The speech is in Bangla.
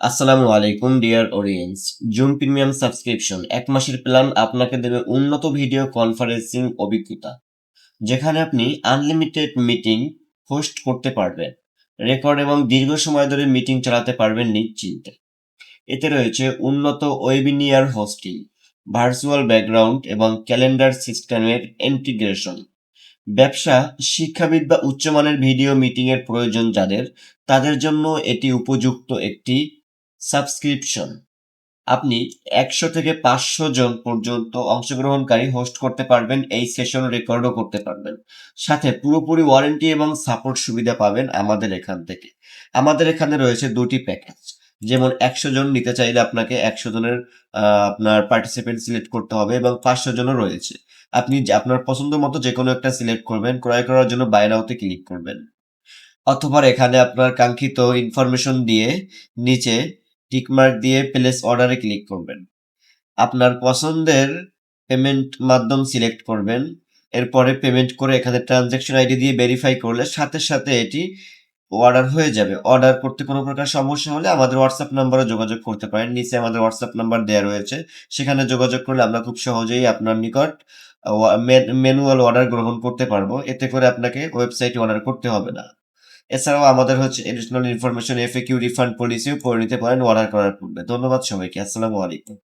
আসসালামু আলাইকুম, dear audience. Zoom premium subscription এক মাসের প্ল্যান আপনাকে দেবে উন্নত ভিডিও কনফারেন্সিং অভিজ্ঞতা, যেখানে আপনি আনলিমিটেড মিটিং হোস্ট করতে পারবেন, রেকর্ড এবং দীর্ঘ সময় ধরে মিটিং চালাতে পারবেন নিশ্চিন্তে। এতে রয়েছে উন্নত ওয়েবিনিয়ার হোস্টিং, ভার্চুয়াল ব্যাকগ্রাউন্ড এবং ক্যালেন্ডার সিস্টেমের ইন্টিগ্রেশন, ব্যবসা, শিক্ষাবিদ বা উচ্চমানের ভিডিও মিটিংয়ের প্রয়োজন যাদের, তাদের জন্য এটি উপযুক্ত একটি সাবস্ক্রিপশন। আপনি একশো থেকে পাঁচশো জন পর্যন্ত অংশগ্রহণকারী হোস্ট করতে পারবেন, এই সেশন রেকর্ডও করতে পারবেন। সাথে পুরোপুরি ওয়ারেন্টি এবং সাপোর্ট সুবিধা পাবেন আমাদের এখান থেকে। আমাদের এখানে রয়েছে দুটি প্যাকেজ। যেমন একশো জন নিতে চাইলে আপনাকে একশো জনের আপনার পার্টিসিপেন্ট সিলেক্ট করতে হবে এবং পাঁচশো জনও রয়েছে। আপনি আপনার পছন্দ মতো যে কোনো একটা সিলেক্ট করবেন, ক্রয় করার জন্য বাই নাওতে ক্লিক করবেন। অথবা এখানে আপনার কাঙ্ক্ষিত ইনফরমেশন দিয়ে নিচে টিকমার্ক দিয়ে প্লেস অর্ডারে ক্লিক করবেন। আপনার পছন্দের পেমেন্ট মাধ্যম সিলেক্ট করবেন। এরপরে পেমেন্ট করে এখানে ট্রানজ্যাকশন আইডি দিয়ে ভেরিফাই করলে সাথে সাথে এটি অর্ডার হয়ে যাবে। অর্ডার করতে কোনো প্রকার সমস্যা হলে আমাদের হোয়াটসঅ্যাপ নাম্বারে যোগাযোগ করতে পারেন। নিচে আমাদের হোয়াটসঅ্যাপ নাম্বার দেওয়া রয়েছে। সেখানে যোগাযোগ করলে আমরা খুব সহজেই আপনার নিকট ম্যানুয়াল অর্ডার গ্রহণ করতে পারব। এতে করে আপনাকে ওয়েবসাইটে অর্ডার করতে হবে না। এছাড়াও আমাদের হচ্ছে এডিশনাল ইনফরমেশন এফএকিউ রিফান্ড পলিসিও করে নিতে পারেন অর্ডার করার পূর্বে। ধন্যবাদ সবাইকে, আসসালামু আলাইকুম।